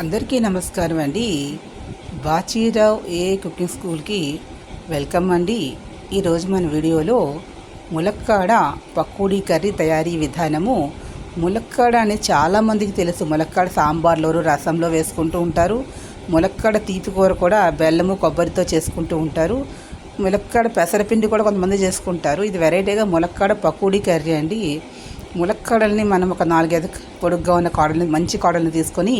అందరికీ నమస్కారం అండి. బాచీరావు ఏ కుకింగ్ స్కూల్కి వెల్కమ్ అండి. ఈరోజు మన వీడియోలో ములక్కాడ పకోడీ కర్రీ తయారీ విధానము. ములక్కాడ అనేది చాలామందికి తెలుసు. ములక్కాడ సాంబార్లోను రసంలో వేసుకుంటూ ఉంటారు. ములక్కాడ తీపి కూర కూడా బెల్లము కొబ్బరితో చేసుకుంటూ ఉంటారు. ములక్కాడ పెసరపిండి కూడా కొంతమంది చేసుకుంటారు. ఇది వెరైటీగా ములక్కాడ పకోడీ కర్రీ అండి. ములక్కాడల్ని మనం ఒక నాలుగైదు పొడుగ్గా ఉన్న కాడల్ని మంచి కాడల్ని తీసుకొని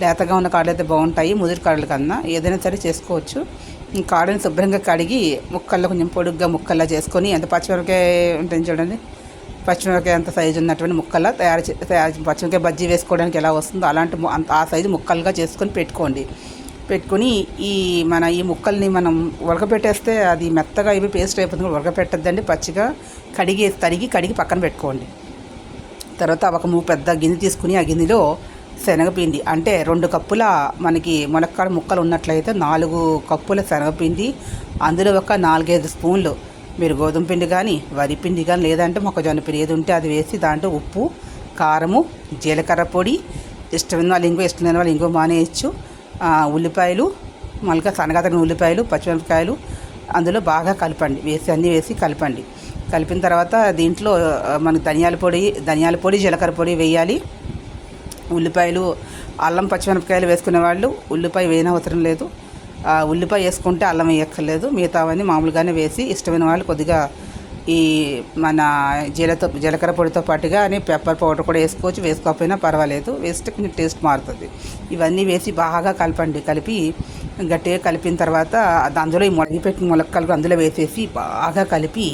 లేతగా ఉన్న కాడలు అయితే బాగుంటాయి ముదిరి కాడల కన్నా. ఏదైనా సరే చేసుకోవచ్చు. ఈ కాడని శుభ్రంగా కడిగి ముక్కల్లో కొంచెం పొడుగ్గా ముక్కల్లా చేసుకొని ఎంత పచ్చిమిరపకాయ ఉంటుంది చూడండి. పచ్చిమిరపకాయ అంత సైజు ఉన్నటువంటి ముక్కల్లా తయారు తయారు పచ్చిమిరకాయ పచ్చిమిరపకాయ బజ్జీ వేసుకోవడానికి ఎలా వస్తుందో అలాంటి అంత ఆ సైజు ముక్కలుగా చేసుకొని పెట్టుకోండి. పెట్టుకొని ఈ మన ఈ ముక్కల్ని మనం ఉడకబెట్టేస్తే అది మెత్తగా ఇవి పేస్ట్ అయిపోతుంది. ఉడకబెట్టద్దండి పచ్చిగా కడిగి తరిగి కడిగి పక్కన పెట్టుకోండి. తర్వాత ఒక మూడు పెద్ద గిన్నె తీసుకుని ఆ గిన్నెలో శనగపిండి అంటే రెండు కప్పుల మనకి మునక్కాడ ముక్కలు ఉన్నట్లయితే నాలుగు కప్పుల శనగపిండి అందులో ఒక నాలుగైదు స్పూన్లు మీరు గోధుమ పిండి కానీ వరి పిండి కానీ లేదంటే మొక్కజొన్న పిండి ఏది ఉంటే అది వేసి దాంట్లో ఉప్పు కారము జీలకర్ర పొడి ఇష్టమైన వాళ్ళు ఇంకో ఇష్టమైన వాళ్ళు ఇంకో మానేయచ్చు. ఉల్లిపాయలు మళ్ళీ సన్నగా ఉల్లిపాయలు పచ్చిమిరపకాయలు అందులో బాగా కలపండి. వేసి అన్నీ వేసి కలపండి. కలిపిన తర్వాత దీంట్లో మనకు ధనియాల పొడి ధనియాల పొడి జీలకర్ర పొడి వేయాలి. ఉల్లిపాయలు అల్లం పచ్చిమిరపకాయలు వేసుకునే వాళ్ళు ఉల్లిపాయ వేయన అవసరం లేదు. ఉల్లిపాయ వేసుకుంటే అల్లం వేయక్కర్లేదు. మిగతావన్నీ మామూలుగానే వేసి ఇష్టమైన వాళ్ళు కొద్దిగా ఈ మన జీలతో జీలకర్ర పొడితో పాటుగా అని పెప్పర్ పౌడర్ కూడా వేసుకోవచ్చు. వేసుకోకపోయినా పర్వాలేదు. వేస్తే కొంచెం టేస్ట్ మారుతుంది. ఇవన్నీ వేసి బాగా కలపండి. కలిపి గట్టిగా కలిపిన తర్వాత అందులో ఈ మొలగి ములక్కలు అందులో వేసేసి బాగా కలిపి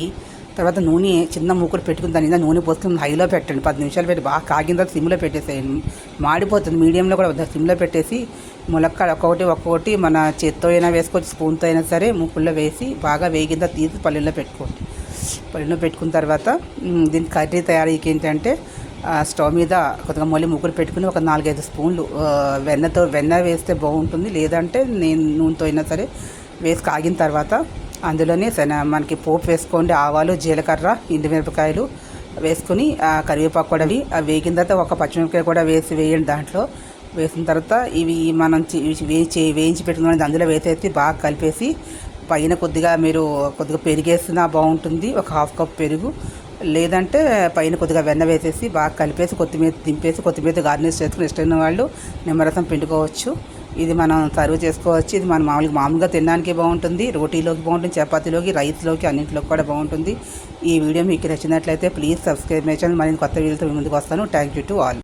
తర్వాత నూనె చిన్న మూకుడు పెట్టుకుని దాని మీద నూనె పోసుకుని హైలో పెట్టండి. పది నిమిషాలు పెట్టి బాగా కాగిన తర్వాత సిమ్లో పెట్టేసేయండి. మాడిపోతుంది. మీడియంలో కూడా సిమ్లో పెట్టేసి ములక్కాడ ఒక్కొక్కటి ఒక్కొక్కటి మన చేత్తో అయినా వేసుకోవచ్చు స్పూన్తో అయినా సరే మూకుల్లో వేసి బాగా వేగిందా తీసి పల్లెల్లో పెట్టుకోండి. పల్లెల్లో పెట్టుకున్న తర్వాత దీని కర్రీ తయారీకి ఏంటంటే స్టవ్ మీద కొద్దిగా మళ్ళీ ముగ్గురు పెట్టుకుని ఒక నాలుగైదు స్పూన్లు వెన్నతో వెన్న వేస్తే బాగుంటుంది. లేదంటే నేను నూనెతో అయినా సరే వేసి కాగిన తర్వాత అందులోనే మనకి పోపు వేసుకోండి ఆవాలు జీలకర్ర ఎండుమిరపకాయలు వేసుకుని ఆ కరివేపాకు కూడా అవి ఆ వేగిన తర్వాత ఒక పచ్చిమిరపకాయ కూడా వేసి వేయండి దాంట్లో. వేసిన తర్వాత ఇవి మనం వేయించి వేయించి పెట్టుకుని అందులో వేసేసి బాగా కలిపేసి పైన కొద్దిగా మీరు కొద్దిగా పెరిగేసినా బాగుంటుంది. ఒక హాఫ్ కప్ పెరుగు. లేదంటే పైన కొద్దిగా వెన్న వేసేసి బాగా కలిపేసి కొత్తిమీర దింపేసి కొత్తిమీర గార్నిష్ చేసుకుని ఇష్టమైన వాళ్ళు నిమ్మరసం పిండుకోవచ్చు. ఇది మనం సర్వ్ చేసుకోవచ్చు. ఇది మనం మామూలుగా మామూలుగా తినడానికి బాగుంటుంది. రోటీలోకి బాగుంటుంది. చపాతీలోకి రైస్లోకి అన్నింటిలోకి కూడా బాగుంటుంది. ఈ వీడియో మీకు నచ్చినట్లయితే ప్లీజ్ సబ్స్క్రైబ్ మై ఛానల్. మరిన్ని కొత్త వీడియోతో ముందుకు వస్తాను. Thank you to all